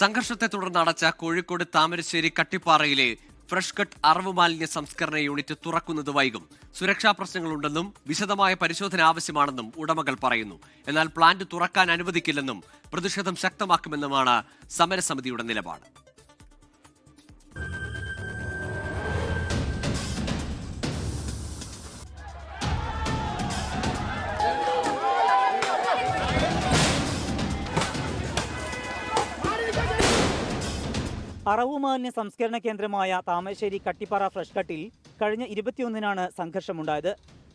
സംഘർഷത്തെ തുടർന്ന് അടച്ച കോഴിക്കോട് താമരശ്ശേരി കട്ടിപ്പാറയിലെ ഫ്രഷ് കട്ട് അറവ് മാലിന്യ സംസ്കരണ യൂണിറ്റ് തുറക്കുന്നത് വൈകും. സുരക്ഷാ പ്രശ്നങ്ങളുണ്ടെന്നും വിശദമായ പരിശോധന ആവശ്യമാണെന്നും ഉടമകൾ പറയുന്നു. എന്നാൽ പ്ലാന്റ് തുറക്കാൻ അനുവദിക്കില്ലെന്നും പ്രതിഷേധം ശക്തമാക്കുമെന്നുമാണ് സമരസമിതിയുടെ നിലപാട്. അറവുമാലിന്യ സംസ്കരണ കേന്ദ്രമായ താമരശ്ശേരി കട്ടിപ്പാറ ഫ്രഷ് കട്ടിൽ കഴിഞ്ഞ ഇരുപത്തിയൊന്നിനാണ് സംഘർഷമുണ്ടായത്.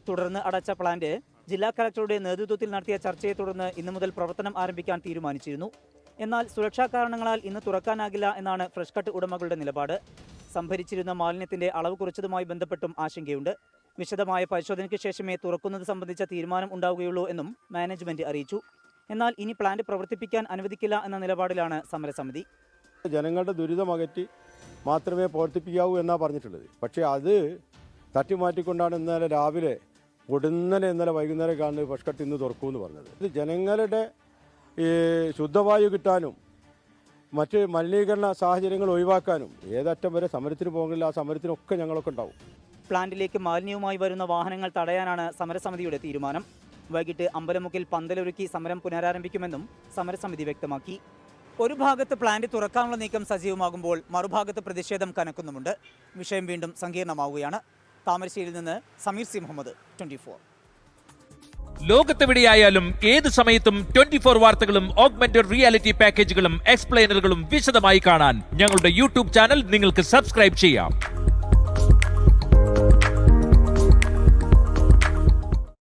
തുടർന്ന് അടച്ച പ്ലാന്റ് ജില്ലാ കലക്ടറുടെ നേതൃത്വത്തിൽ നടത്തിയ ചർച്ചയെ തുടർന്ന് ഇന്നു മുതൽ പ്രവർത്തനം ആരംഭിക്കാൻ തീരുമാനിച്ചിരുന്നു. എന്നാൽ സുരക്ഷാ കാരണങ്ങളാൽ ഇന്ന് തുറക്കാനാകില്ല എന്നാണ് ഫ്രഷ് കട്ട് ഉടമകളുടെ നിലപാട്. സംഭരിച്ചിരുന്ന മാലിന്യത്തിന്റെ അളവ് കുറച്ചതുമായി ബന്ധപ്പെട്ടും ആശങ്കയുണ്ട്. വിശദമായ പരിശോധനയ്ക്ക് ശേഷമേ തുറക്കുന്നത് സംബന്ധിച്ച തീരുമാനം ഉണ്ടാവുകയുള്ളൂ എന്നും മാനേജ്മെന്റ് അറിയിച്ചു. എന്നാൽ ഇനി പ്ലാന്റ് പ്രവർത്തിപ്പിക്കാൻ അനുവദിക്കില്ല എന്ന നിലപാടിലാണ് സമരസമിതി. ജനങ്ങളുടെ ദുരിതമകറ്റി മാത്രമേ പ്രവർത്തിപ്പിക്കാവൂ എന്നാണ് പറഞ്ഞിട്ടുള്ളത്. പക്ഷേ അത് തട്ടിമാറ്റിക്കൊണ്ടാണ് ഇന്നലെ രാവിലെ ഒടുന്നലെ ഇന്നലെ വൈകുന്നേരം കാണുന്നത് പഷ്കട്ട് ഇന്ന് തുറക്കുമെന്ന് പറഞ്ഞത്. ഇത് ജനങ്ങളുടെ ഈ ശുദ്ധവായു കിട്ടാനും മറ്റ് മലിനീകരണ സാഹചര്യങ്ങൾ ഒഴിവാക്കാനും ഏതറ്റം വരെ സമരത്തിന് പോകില്ല ആ സമരത്തിനൊക്കെ ഞങ്ങളൊക്കെ ഉണ്ടാവും. പ്ലാന്റിലേക്ക് മാലിന്യവുമായി വരുന്ന വാഹനങ്ങൾ തടയാനാണ് സമരസമിതിയുടെ തീരുമാനം. വൈകിട്ട് അമ്പലമുക്കിൽ പന്തലൊരുക്കി സമരം പുനരാരംഭിക്കുമെന്നും സമരസമിതി വ്യക്തമാക്കി. ഒരു ഭാഗത്ത് പ്ലാന്റ് തുറക്കാനുള്ള നീക്കം സജീവമാകുമ്പോൾ മറുഭാഗത്ത് പ്രതിഷേധം കനക്കുന്നുമുണ്ട്. വിഷയം വീണ്ടും സങ്കീർണമാവുകയാണ്. താമരശ്ശേരിയിൽ നിന്ന് Sameer C Muhammad twenty four ലോകത്തെവിടെയായാലും ഏത് സമയത്തും ട്വന്റി ഫോർ വാർത്തകളും ഓഗ്മെന്റഡ് റിയാലിറ്റി പാക്കേജുകളും എക്സ്പ്ലെയിനറുകളും വിശദമായി കാണാൻ ഞങ്ങളുടെ യൂട്യൂബ് ചാനൽ നിങ്ങൾക്ക് സബ്സ്ക്രൈബ് ചെയ്യാം.